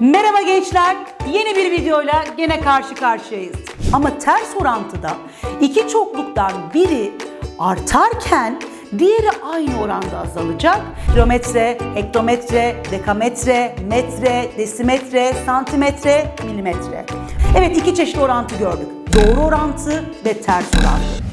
Merhaba gençler. Yeni bir videoyla gene karşı karşıyayız. Ama ters orantıda iki çokluktan biri artarken diğeri aynı oranda azalacak. Kilometre, hektometre, dekametre, metre, desimetre, santimetre, milimetre. Evet iki çeşit orantı gördük. Doğru orantı ve ters orantı.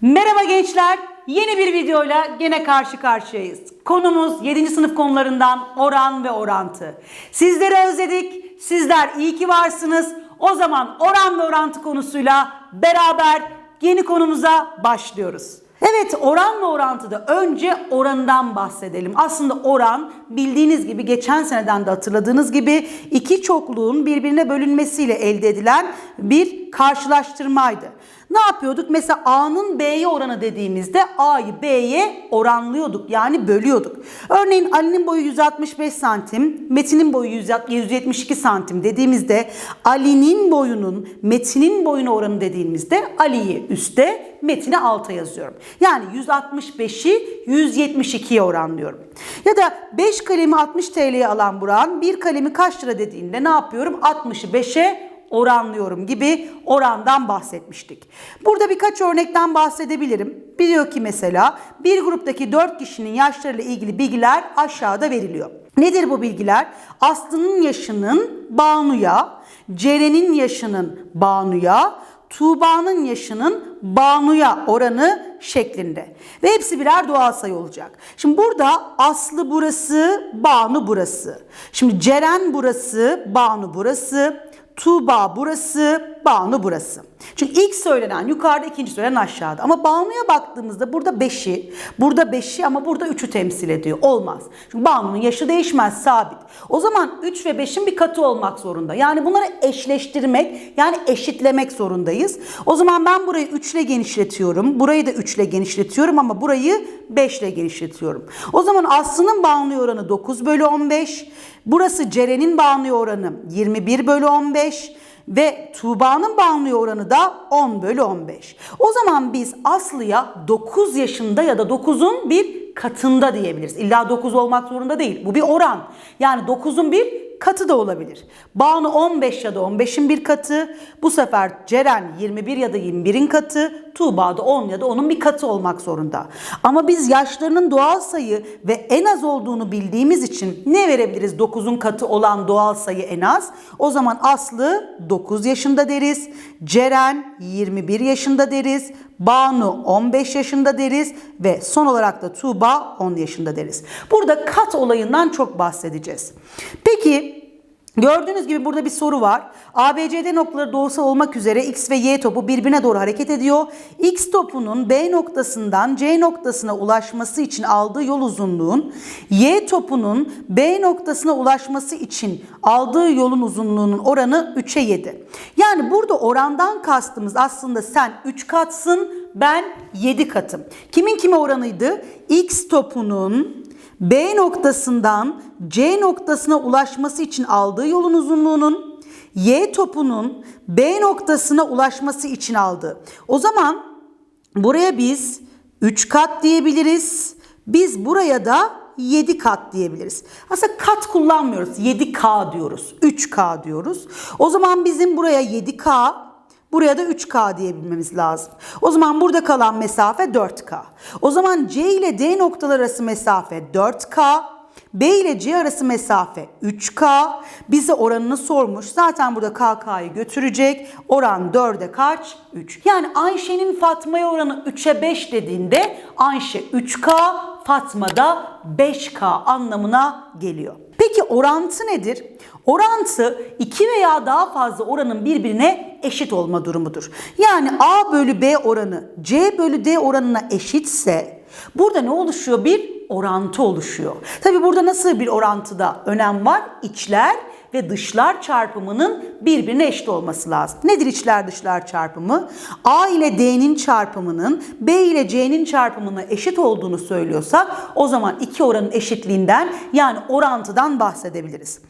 Merhaba gençler. Yeni bir videoyla gene karşı karşıyayız. Konumuz 7. sınıf konularından oran ve orantı. Sizleri özledik. Sizler iyi ki varsınız. O zaman oran ve orantı konusuyla beraber yeni konumuza başlıyoruz. Evet oran ve orantıda önce oranından bahsedelim. Aslında oran bildiğiniz gibi geçen seneden de hatırladığınız gibi iki çokluğun birbirine bölünmesiyle elde edilen bir karşılaştırmaydı. Ne yapıyorduk? Mesela A'nın B'ye oranı dediğimizde A'yı B'ye oranlıyorduk. Yani bölüyorduk. Örneğin Ali'nin boyu 165 santim, Metin'in boyu 172 santim dediğimizde Ali'nin boyunun Metin'in boyuna oranı dediğimizde Ali'yi üste, Metin'i alta yazıyorum. Yani 165'i 172'ye oranlıyorum. Ya da 5 kalemi 60 TL'ye alan Burak'ın bir kalemi kaç lira dediğinde ne yapıyorum? 60'ı 5'e oranlıyorum gibi orandan bahsetmiştik. Burada birkaç örnekten bahsedebilirim. Biliyor ki mesela bir gruptaki 4 kişinin yaşlarıyla ilgili bilgiler aşağıda veriliyor. Nedir bu bilgiler? Aslı'nın yaşının Banu'ya, Ceren'in yaşının Banu'ya, Tuğba'nın yaşının Banu'ya oranı şeklinde. Ve hepsi birer doğal sayı olacak. Şimdi burada Aslı burası, Banu burası. Şimdi Ceren burası, Banu burası. Tuğba burası, Banu burası. Çünkü ilk söylenen yukarıda, ikinci söylenen aşağıda. Ama Banu'ya baktığımızda burada 5'i, burada 5'i ama burada 3'ü temsil ediyor. Olmaz. Çünkü Banu'nun yaşı değişmez, sabit. O zaman 3 ve 5'in bir katı olmak zorunda. Yani bunları eşleştirmek, yani eşitlemek zorundayız. O zaman ben burayı 3 ile genişletiyorum. Burayı da 3 ile genişletiyorum ama burayı 5 ile genişletiyorum. O zaman Aslı'nın Banu'ya oranı 9 bölü 15. Burası Ceren'in Banu'ya oranı 21 bölü 15 ve Tuğba'nın Banu'ya oranı da 10 bölü 15. O zaman biz Aslı'ya 9 yaşında ya da 9'un bir katında diyebiliriz. İlla 9 olmak zorunda değil. Bu bir oran. Yani 9'un bir katı da olabilir. Banu 15 ya da 15'in bir katı. Bu sefer Ceren 21 ya da 21'in katı. Tuğba da 10 ya da onun bir katı olmak zorunda. Ama biz yaşlarının doğal sayı ve en az olduğunu bildiğimiz için ne verebiliriz 9'un katı olan doğal sayı en az? O zaman Aslı 9 yaşında deriz. Ceren 21 yaşında deriz. Banu 15 yaşında deriz ve son olarak da Tuğba 10 yaşında deriz. Burada kat olayından çok bahsedeceğiz. Peki Gördüğünüz gibi burada bir soru var. ABCD noktaları doğrusal olmak üzere X ve Y topu birbirine doğru hareket ediyor. X topunun B noktasından C noktasına ulaşması için aldığı yol uzunluğun Y topunun B noktasına ulaşması için aldığı yolun uzunluğunun oranı 3'e 7. Yani burada orandan kastımız aslında sen 3 katsın, ben 7 katım. Kimin kime oranıydı? X topunun B noktasından C noktasına ulaşması için aldığı yolun uzunluğunun Y topunun B noktasına ulaşması için aldığı. O zaman buraya biz 3 kat diyebiliriz. Biz buraya da 7 kat diyebiliriz. Aslında kat kullanmıyoruz. 7K diyoruz. 3K diyoruz. O zaman bizim buraya 7K, Buraya da 3K diyebilmemiz lazım. O zaman burada kalan mesafe 4K. O zaman C ile D noktalar arası mesafe 4K. B ile C arası mesafe 3K. Bize oranını sormuş. Zaten burada KK'yı götürecek. Oran 4'e kaç? 3. Yani Ayşe'nin Fatma'ya oranı 3'e 5 dediğinde Ayşe 3K, Fatma da 5K anlamına geliyor. Peki orantı nedir? Orantı iki veya daha fazla oranın birbirine eşit olma durumudur. Yani A bölü B oranı C bölü D oranına eşitse burada ne oluşuyor? Bir orantı oluşuyor. Tabi burada nasıl bir orantıda önem var? İçler ve dışlar çarpımının birbirine eşit olması lazım. Nedir içler dışlar çarpımı? A ile D'nin çarpımının B ile C'nin çarpımına eşit olduğunu söylüyorsa o zaman iki oranın eşitliğinden yani orantıdan bahsedebiliriz.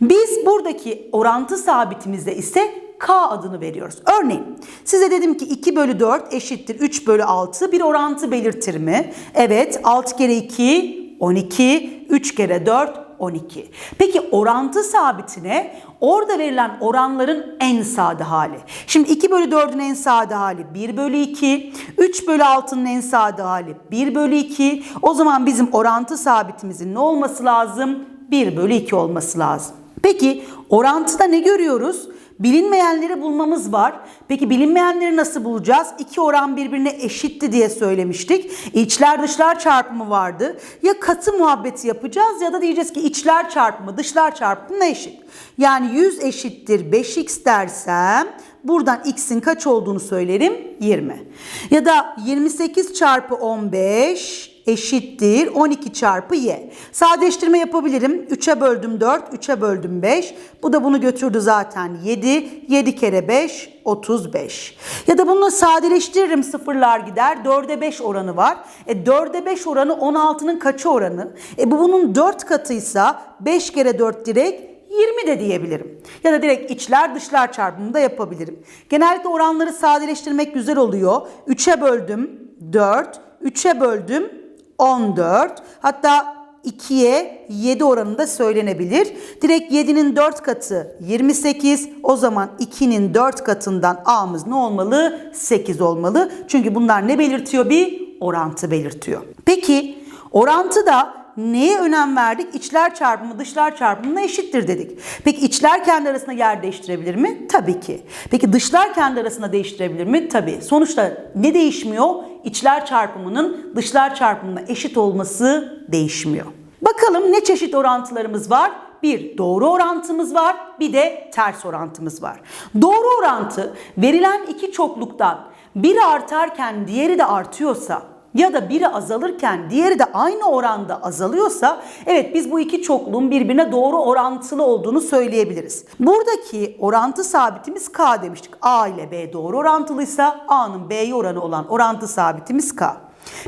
Biz buradaki orantı sabitimizde ise K adını veriyoruz. Örneğin size dedim ki 2 bölü 4 eşittir 3 bölü 6 bir orantı belirtir mi? Evet 6 kere 2 12 3 kere 4 12. Peki orantı sabitine orada verilen oranların en sade hali. Şimdi 2 bölü 4'ün en sade hali 1 bölü 2. 3 bölü 6'nın en sade hali 1 bölü 2. O zaman bizim orantı sabitimizin ne olması lazım? 1 bölü 2 olması lazım. Peki orantıda ne görüyoruz? Bilinmeyenleri bulmamız var. Peki bilinmeyenleri nasıl bulacağız? İki oran birbirine eşitti diye söylemiştik. İçler dışlar çarpımı vardı. Ya katı muhabbeti yapacağız ya da diyeceğiz ki içler çarpımı dışlar çarpımına eşit. Yani 100 eşittir 5x dersem buradan x'in kaç olduğunu söylerim? 20. Ya da 28 çarpı 15 eşittir 12 çarpı y. Sadeleştirme yapabilirim. 3'e böldüm 4, 3'e böldüm 5. Bu da bunu götürdü zaten 7. 7 kere 5, 35. Ya da bunu sadeleştiririm sıfırlar gider. 4'e 5 oranı var. E 4'e 5 oranı 16'nın kaçı oranı? E bu bunun 4 katıysa 5 kere 4 direkt 20 de diyebilirim. Ya da direkt içler dışlar çarpımını da yapabilirim. Genellikle oranları sadeleştirmek güzel oluyor. 3'e böldüm 4, 3'e böldüm 14. Hatta 2'ye 7 oranında söylenebilir. Direkt 7'nin 4 katı 28. O zaman 2'nin 4 katından A'mız ne olmalı? 8 olmalı. Çünkü bunlar ne belirtiyor? Bir orantı belirtiyor. Peki orantı da neye önem verdik? İçler çarpımı dışlar çarpımına eşittir dedik. Peki içler kendi arasında yer değiştirebilir mi? Tabii ki. Peki dışlar kendi arasında değiştirebilir mi? Tabii. Sonuçta ne değişmiyor? İçler çarpımının dışlar çarpımına eşit olması değişmiyor. Bakalım ne çeşit orantılarımız var? Bir doğru orantımız var, bir de ters orantımız var. Doğru orantı verilen iki çokluktan biri artarken diğeri de artıyorsa ya da biri azalırken diğeri de aynı oranda azalıyorsa evet biz bu iki çokluğun birbirine doğru orantılı olduğunu söyleyebiliriz. Buradaki orantı sabitimiz K demiştik. A ile B doğru orantılıysa A'nın B'ye oranı olan orantı sabitimiz K.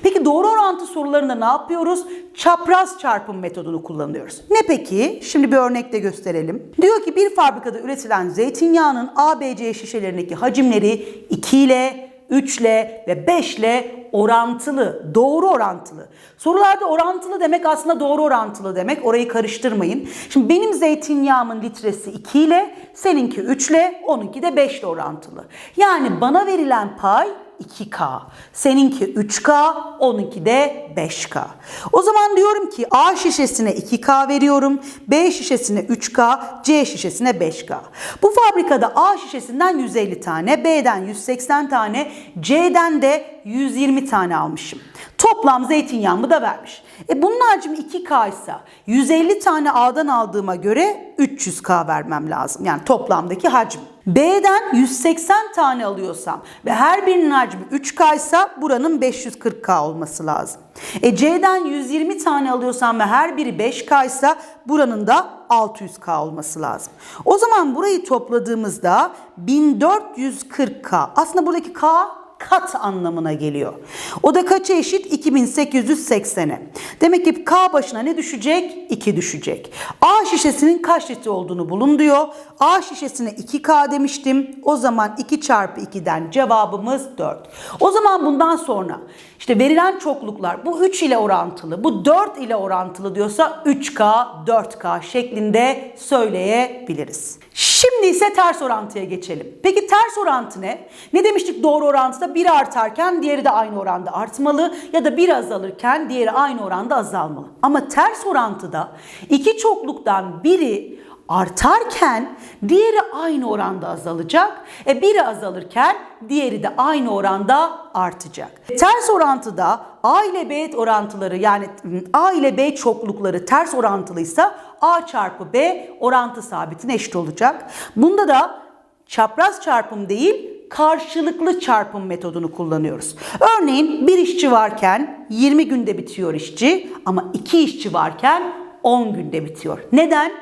Peki doğru orantı sorularında ne yapıyoruz? Çapraz çarpım metodunu kullanıyoruz. Ne peki? Şimdi bir örnekle gösterelim. Diyor ki bir fabrikada üretilen zeytinyağının ABC şişelerindeki hacimleri 2 ile 3 ile ve 5 ile orantılı, doğru orantılı. Sorularda orantılı demek aslında doğru orantılı demek. Orayı karıştırmayın. Şimdi benim zeytinyağımın litresi 2 ile, seninki 3 ile, onunki de 5 ile orantılı. Yani bana verilen pay 2K. Seninki 3K, onunki de 5K. O zaman diyorum ki A şişesine 2K veriyorum, B şişesine 3K, C şişesine 5K. Bu fabrikada A şişesinden 150 tane, B'den 180 tane, C'den de 120 tane almışım. Toplam zeytinyağımı da vermiş. E bunun hacmi 2K ise 150 tane A'dan aldığıma göre 300K vermem lazım. Yani toplamdaki hacim. B'den 180 tane alıyorsam ve her birinin hacmi 3K ise buranın 540K olması lazım. E C'den 120 tane alıyorsam ve her biri 5K ise buranın da 600K olması lazım. O zaman burayı topladığımızda 1440K. Aslında buradaki K kat anlamına geliyor. O da kaça eşit? 2880'e. Demek ki K başına ne düşecek? 2 düşecek. A şişesinin kaç litre olduğunu bulun diyor. A şişesine 2K demiştim. O zaman 2 çarpı 2'den cevabımız 4. O zaman bundan sonra işte verilen çokluklar bu 3 ile orantılı, bu 4 ile orantılı diyorsa 3K, 4K şeklinde söyleyebiliriz. Şimdi ise ters orantıya geçelim. Peki ters orantı ne? Ne demiştik doğru orantıda? Biri artarken diğeri de aynı oranda artmalı ya da biri azalırken diğeri aynı oranda azalmalı. Ama ters orantıda iki çokluktan biri artarken diğeri aynı oranda azalacak. E biri azalırken diğeri de aynı oranda artacak. Ters orantıda A ile B orantıları yani A ile B çoklukları ters orantılıysa A çarpı B orantı sabitine eşit olacak. Bunda da çapraz çarpım değil karşılıklı çarpım metodunu kullanıyoruz. Örneğin bir işçi varken 20 günde bitiyor işçi ama iki işçi varken 10 günde bitiyor. Neden?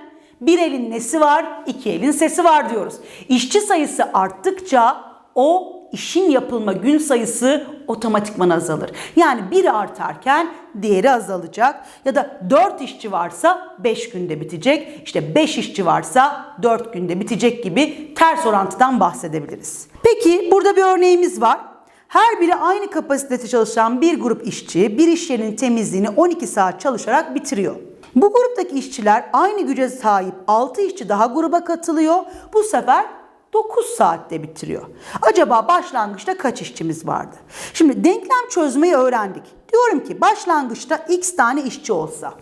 Bir elin nesi var, iki elin sesi var diyoruz. İşçi sayısı arttıkça o işin yapılma gün sayısı otomatikman azalır. Yani biri artarken diğeri azalacak. Ya da 4 işçi varsa 5 günde bitecek. İşte 5 işçi varsa 4 günde bitecek gibi ters orantıdan bahsedebiliriz. Peki burada bir örneğimiz var. Her biri aynı kapasitede çalışan bir grup işçi bir iş yerinin temizliğini 12 saat çalışarak bitiriyor. Bu gruptaki işçiler aynı güce sahip 6 işçi daha gruba katılıyor. Bu sefer 9 saatte bitiriyor. Acaba başlangıçta kaç işçimiz vardı? Şimdi denklem çözmeyi öğrendik. Diyorum ki başlangıçta x tane işçi olsa.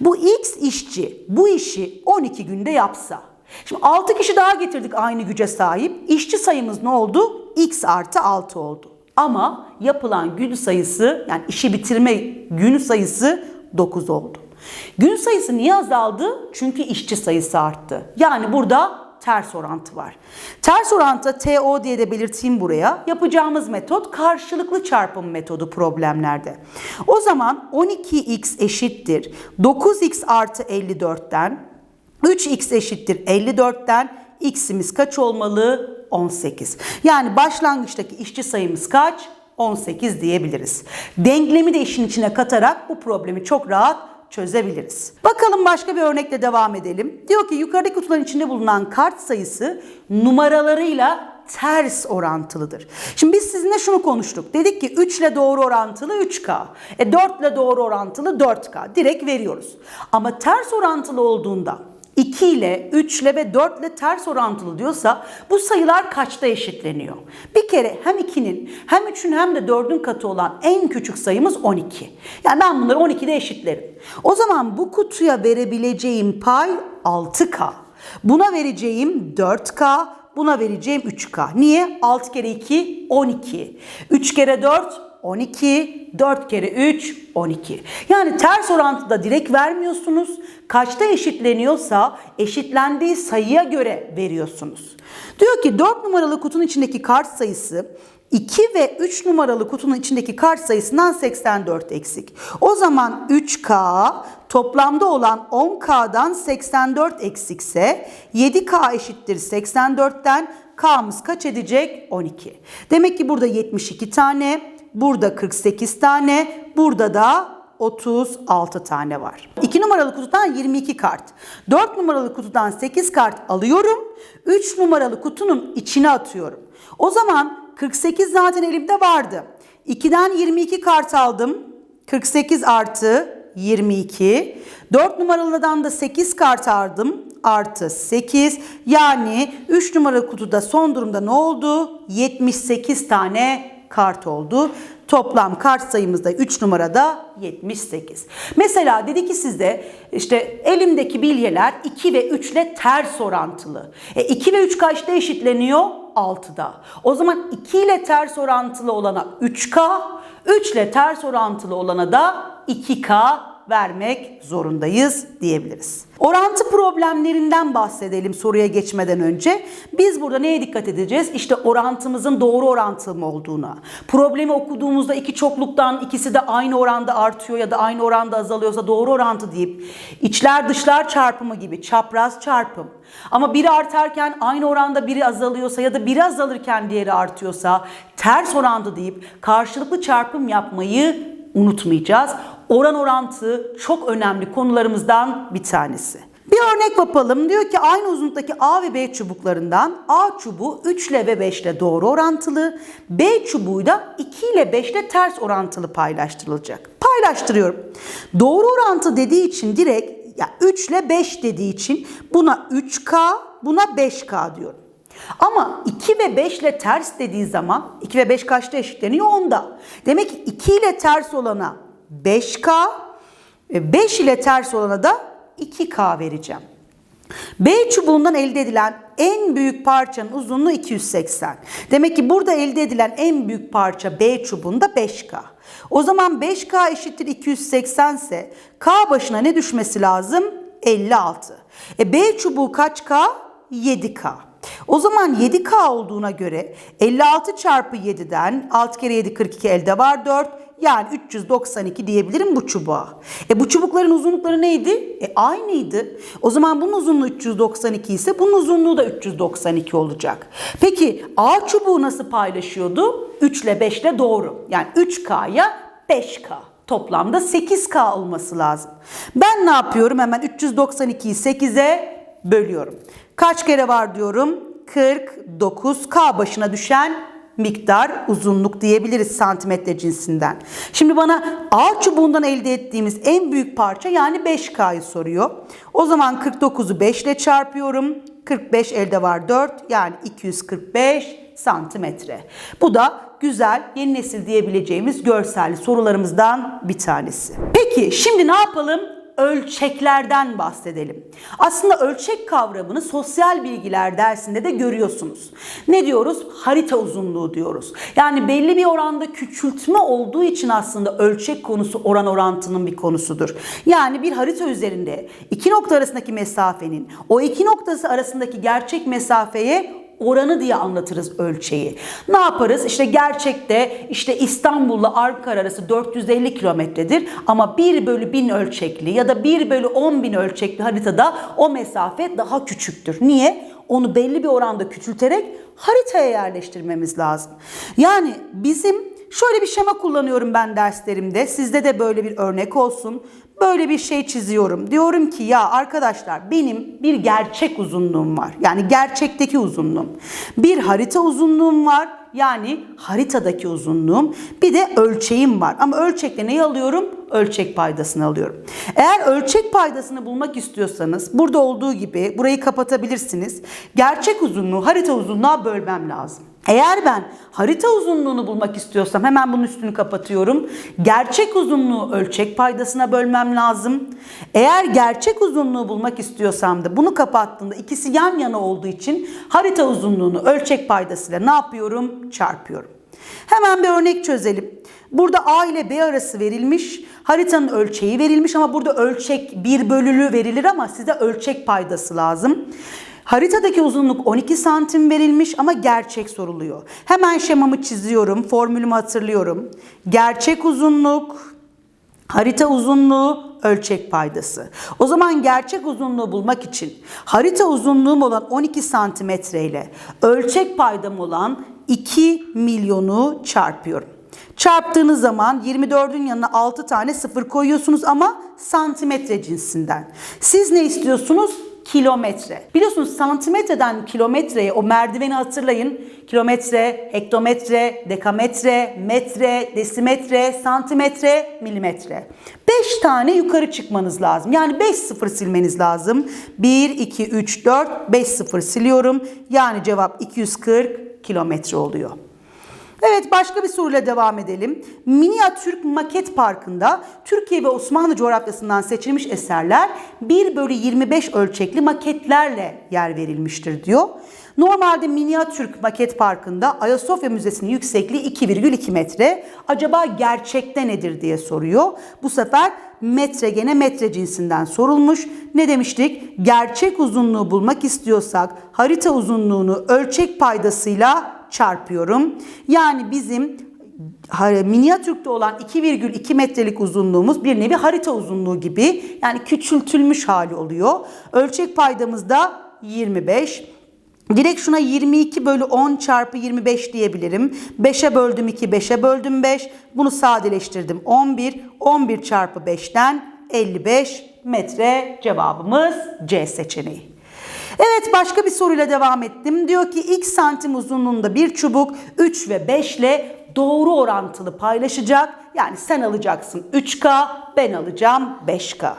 Bu x işçi bu işi 12 günde yapsa. Şimdi 6 kişi daha getirdik aynı güce sahip. İşçi sayımız ne oldu? x artı 6 oldu. Ama yapılan gün sayısı yani işi bitirme gün sayısı 9 oldu. Gün sayısı niye azaldı? Çünkü işçi sayısı arttı. Yani burada ters orantı var. Ters orantı TO diye de belirteyim buraya. Yapacağımız metot karşılıklı çarpım metodu problemlerde. O zaman 12x eşittir 9x artı 54'ten 3x eşittir 54'ten x'imiz kaç olmalı? 18. Yani başlangıçtaki işçi sayımız kaç? 18 diyebiliriz. Denklemi de işin içine katarak bu problemi çok rahat çözebiliriz. Bakalım başka bir örnekle devam edelim. Diyor ki yukarıdaki kutuların içinde bulunan kart sayısı numaralarıyla ters orantılıdır. Şimdi biz sizinle şunu konuştuk. Dedik ki 3 ile doğru orantılı 3K. E 4 ile doğru orantılı 4K. Direkt veriyoruz. Ama ters orantılı olduğunda 2 ile, 3 ile ve 4 ile ters orantılı diyorsa bu sayılar kaçta eşitleniyor? Bir kere hem 2'nin hem 3'ün hem de 4'ün katı olan en küçük sayımız 12. Yani ben bunları 12'de eşitlerim. O zaman bu kutuya verebileceğim pay 6K. Buna vereceğim 4K, buna vereceğim 3K. Niye? 6 kere 2 12. 3 kere 4 12, 4 kere 3, 12. Yani ters orantıda direkt vermiyorsunuz. Kaçta eşitleniyorsa eşitlendiği sayıya göre veriyorsunuz. Diyor ki 4 numaralı kutunun içindeki kart sayısı 2 ve 3 numaralı kutunun içindeki kart sayısından 84 eksik. O zaman 3K toplamda olan 10K'dan 84 eksikse 7K eşittir 84'ten K'mız kaç edecek? 12. Demek ki burada 72 tane, burada 48 tane, burada da 36 tane var. 2 numaralı kutudan 22 kart. 4 numaralı kutudan 8 kart alıyorum. 3 numaralı kutunun içine atıyorum. O zaman 48 zaten elimde vardı. 2'den 22 kart aldım. 48 artı 22. 4 numaralıdan da 8 kart aldım. Artı 8. Yani 3 numaralı kutuda son durumda ne oldu? 78 tane kart oldu. Toplam kart sayımız da 3 numarada 78. Mesela dedi ki sizde işte elimdeki bilyeler 2 ve 3 ile ters orantılı. E 2 ve 3 kaçta eşitleniyor? 6'da. O zaman 2 ile ters orantılı olana 3K, 3 ile ters orantılı olana da 2K vermek zorundayız diyebiliriz. Orantı problemlerinden bahsedelim soruya geçmeden önce. Biz burada neye dikkat edeceğiz? İşte orantımızın doğru orantılı mı olduğuna. Problemi okuduğumuzda iki çokluktan ikisi de aynı oranda artıyor ya da aynı oranda azalıyorsa doğru orantı deyip içler dışlar çarpımı gibi çapraz çarpım. Ama biri artarken aynı oranda biri azalıyorsa ya da biri azalırken diğeri artıyorsa ters orantı deyip karşılıklı çarpım yapmayı unutmayacağız. Oran orantı çok önemli konularımızdan bir tanesi. Bir örnek yapalım. Diyor ki aynı uzunluktaki A ve B çubuklarından A çubuğu 3 ile ve 5 ile doğru orantılı, B çubuğu da 2 ile 5 ile ters orantılı paylaştırılacak. Paylaştırıyorum. Doğru orantı dediği için direkt ya 3 ile 5 dediği için buna 3K, buna 5K diyorum. Ama 2 ve 5 ile ters dediği zaman 2 ve 5 kaçta eşitleniyor? 10'da. Demek ki 2 ile ters olana 5K, 5 ile ters olana da 2K vereceğim. B çubuğundan elde edilen en büyük parçanın uzunluğu 280. Demek ki burada elde edilen en büyük parça B çubuğunda 5K. O zaman 5K eşittir 280 ise K başına ne düşmesi lazım? 56. E B çubuğu kaç K? 7K. O zaman 7K olduğuna göre 56 çarpı 7'den 6 kere 7 42 elde var 4. Yani 392 diyebilirim bu çubuğa. E bu çubukların uzunlukları neydi? E aynıydı. O zaman bunun uzunluğu 392 ise bunun uzunluğu da 392 olacak. Peki A çubuğu nasıl paylaşıyordu? 3 ile 5 ile doğru. Yani 3K'ya 5K. Toplamda 8K olması lazım. Ben ne yapıyorum? Hemen 392'yi 8'e bölüyorum. Kaç kere var diyorum? 49K başına düşen miktar uzunluk diyebiliriz santimetre cinsinden. Şimdi bana A çubuğundan elde ettiğimiz en büyük parça yani 5K'yı soruyor. O zaman 49'u 5 ile çarpıyorum. 45 elde var 4 yani 245 santimetre. Bu da güzel yeni nesil diyebileceğimiz görselli sorularımızdan bir tanesi. Peki şimdi ne yapalım? Ölçeklerden bahsedelim. Aslında ölçek kavramını sosyal bilgiler dersinde de görüyorsunuz. Ne diyoruz? Harita uzunluğu diyoruz. Yani belli bir oranda küçültme olduğu için aslında ölçek konusu oran orantının bir konusudur. Yani bir harita üzerinde iki nokta arasındaki mesafenin o iki noktası arasındaki gerçek mesafeye oranı diye anlatırız ölçeği. Ne yaparız? İşte gerçekte işte İstanbul'la Ankara arası 450 kilometredir ama 1 bölü 1000 ölçekli ya da 1 bölü 10 bin ölçekli haritada o mesafe daha küçüktür. Niye? Onu belli bir oranda küçülterek haritaya yerleştirmemiz lazım. Yani bizim şöyle bir şema kullanıyorum ben derslerimde. Sizde de böyle bir örnek olsun. Böyle bir şey çiziyorum. Diyorum ki ya arkadaşlar benim bir gerçek uzunluğum var. Yani gerçekteki uzunluğum. Bir harita uzunluğum var. Yani haritadaki uzunluğum. Bir de ölçeğim var. Ama ölçekle neyi alıyorum? Ölçek paydasını alıyorum. Eğer ölçek paydasını bulmak istiyorsanız burada olduğu gibi burayı kapatabilirsiniz. Gerçek uzunluğu harita uzunluğa bölmem lazım. Eğer ben harita uzunluğunu bulmak istiyorsam hemen bunun üstünü kapatıyorum. Gerçek uzunluğu ölçek paydasına bölmem lazım. Eğer gerçek uzunluğu bulmak istiyorsam da bunu kapattığımda ikisi yan yana olduğu için harita uzunluğunu ölçek paydasıyla ne yapıyorum? Çarpıyorum. Hemen bir örnek çözelim. Burada A ile B arası verilmiş. Haritanın ölçeği verilmiş ama burada ölçek bir bölülü verilir ama size ölçek paydası lazım. Haritadaki uzunluk 12 santim verilmiş ama gerçek soruluyor. Hemen şemamı çiziyorum, formülümü hatırlıyorum. Gerçek uzunluk, harita uzunluğu, ölçek paydası. O zaman gerçek uzunluğu bulmak için harita uzunluğum olan 12 santimetre ile ölçek paydam olan 2 milyonu çarpıyorum. Çarptığınız zaman 24'ün yanına 6 tane sıfır koyuyorsunuz ama santimetre cinsinden. Siz ne istiyorsunuz? Kilometre. Biliyorsunuz santimetreden kilometreye o merdiveni hatırlayın. Kilometre, hektometre, dekametre, metre, desimetre, santimetre, milimetre. 5 tane yukarı çıkmanız lazım. Yani 5 sıfır silmeniz lazım. 1, 2, 3, 4, 5 sıfır siliyorum. Yani cevap 240 kilometre oluyor. Evet başka bir soruyla devam edelim. Miniatürk Maket Parkı'nda Türkiye ve Osmanlı coğrafyasından seçilmiş eserler 1 bölü 25 ölçekli maketlerle yer verilmiştir diyor. Normalde Miniatürk Maket Parkı'nda Ayasofya Müzesi'nin yüksekliği 2,2 metre. Acaba gerçekte nedir diye soruyor. Bu sefer metre gene metre cinsinden sorulmuş. Ne demiştik? Gerçek uzunluğu bulmak istiyorsak harita uzunluğunu ölçek paydasıyla çarpıyorum. Yani bizim minyatürkte olan 2,2 metrelik uzunluğumuz bir nevi harita uzunluğu gibi yani küçültülmüş hali oluyor. Ölçek paydamız da 25. Direkt şuna 22 bölü 10 çarpı 25 diyebilirim. 5'e böldüm 2, 5'e böldüm 5. Bunu sadeleştirdim 11. 11 çarpı 5'ten 55 metre cevabımız C seçeneği. Evet başka bir soruyla devam ettim. Diyor ki x santim uzunluğunda bir çubuk 3 ve 5 ile doğru orantılı paylaşacak. Yani sen alacaksın 3K, ben alacağım 5K.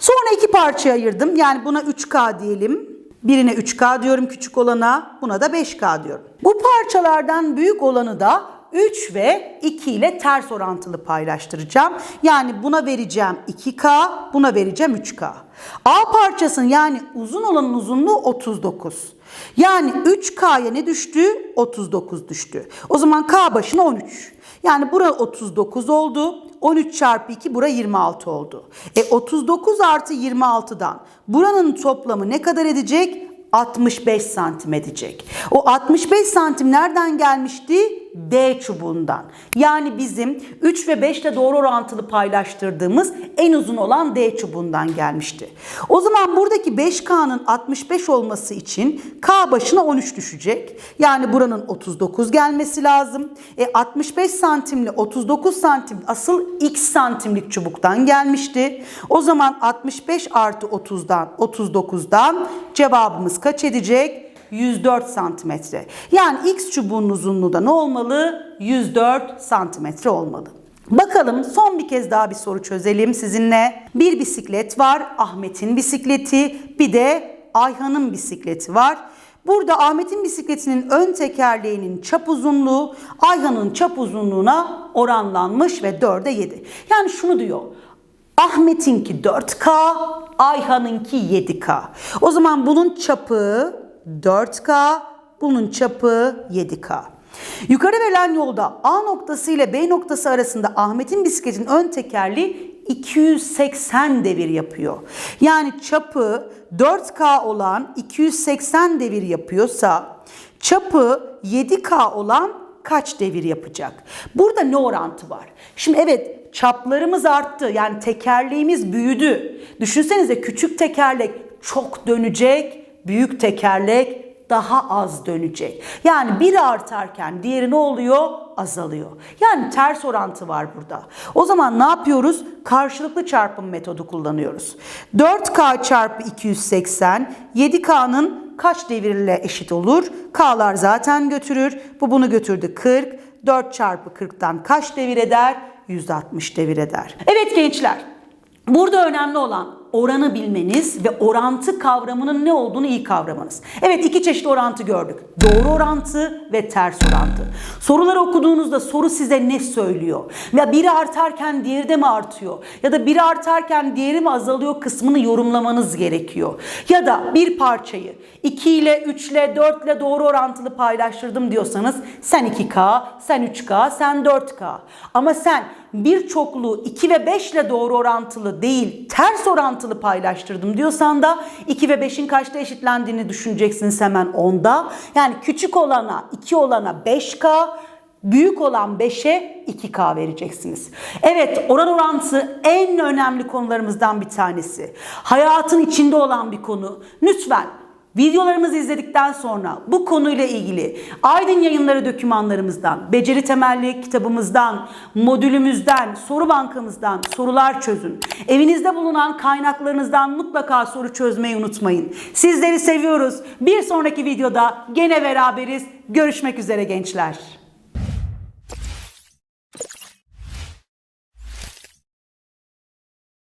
Sonra iki parçaya ayırdım. Yani buna 3K diyelim. Birine 3K diyorum küçük olana, buna da 5K diyorum. Bu parçalardan büyük olanı da 3 ve 2 ile ters orantılı paylaştıracağım. Yani buna vereceğim 2K, buna vereceğim 3K. A parçasının yani uzun olanın uzunluğu 39. Yani 3K'ya ne düştü? 39 düştü. O zaman K başına 13. Yani bura 39 oldu. 13 çarpı 2 bura 26 oldu. E 39 artı 26'dan buranın toplamı ne kadar edecek? 65 santim edecek. O 65 santim nereden gelmişti? D çubuğundan. Yani bizim 3 ve 5 ile doğru orantılı paylaştırdığımız en uzun olan D çubuğundan gelmişti. O zaman buradaki 5K'nın 65 olması için K başına 13 düşecek. Yani buranın 39 gelmesi lazım. E 65 santimli 39 santim asıl x santimlik çubuktan gelmişti. O zaman 65 artı 30'dan 39'dan cevabımız kaç edecek? 104 santimetre. Yani x çubuğunun uzunluğu da ne olmalı? 104 santimetre olmalı. Bakalım son bir kez daha bir soru çözelim sizinle. Bir bisiklet var. Ahmet'in bisikleti. Bir de Ayhan'ın bisikleti var. Burada Ahmet'in bisikletinin ön tekerleğinin çap uzunluğu Ayhan'ın çap uzunluğuna oranlanmış ve 4'e 7. Yani şunu diyor. Ahmet'inki 4K, Ayhan'ınki 7K. O zaman bunun çapı 4K, bunun çapı 7K. Yukarı verilen yolda A noktası ile B noktası arasında Ahmet'in bisikletin ön tekerleği 280 devir yapıyor. Yani çapı 4K olan 280 devir yapıyorsa çapı 7K olan kaç devir yapacak? Burada ne orantı var? Şimdi evet çaplarımız arttı. Yani tekerleğimiz büyüdü. Düşünsenize küçük tekerlek çok dönecek, büyük tekerlek daha az dönecek. Yani biri artarken diğeri ne oluyor? Azalıyor. Yani ters orantı var burada. O zaman ne yapıyoruz? Karşılıklı çarpım metodu kullanıyoruz. 4K çarpı 280 7K'nın kaç devirle eşit olur? K'lar zaten götürür. Bu bunu götürdü 40. 4 çarpı 40'tan kaç devir eder? 160 devir eder. Evet gençler. Burada önemli olan oranı bilmeniz ve orantı kavramının ne olduğunu iyi kavramanız. Evet iki çeşit orantı gördük. Doğru orantı ve ters orantı. Soruları okuduğunuzda soru size ne söylüyor? Ya biri artarken diğeri de mi artıyor? Ya da biri artarken diğeri mi azalıyor kısmını yorumlamanız gerekiyor. Ya da bir parçayı 2 ile 3 ile 4 ile doğru orantılı paylaştırdım diyorsanız sen 2K, sen 3K, sen 4K. Ama sen bir çokluğu 2 ve 5 ile doğru orantılı değil ters orantılı paylaştırdım diyorsan da 2 ve 5'in kaçta eşitlendiğini düşüneceksiniz hemen onda. Yani küçük olana 2 olana 5K, büyük olan 5'e 2K vereceksiniz. Evet oran orantı en önemli konularımızdan bir tanesi. Hayatın içinde olan bir konu. Lütfen Videolarımızı izledikten sonra bu konuyla ilgili Aydın Yayınları dokümanlarımızdan, Beceri Temelli kitabımızdan, modülümüzden, soru bankamızdan sorular çözün. Evinizde bulunan kaynaklarınızdan mutlaka soru çözmeyi unutmayın. Sizleri seviyoruz. Bir sonraki videoda gene beraberiz. Görüşmek üzere gençler.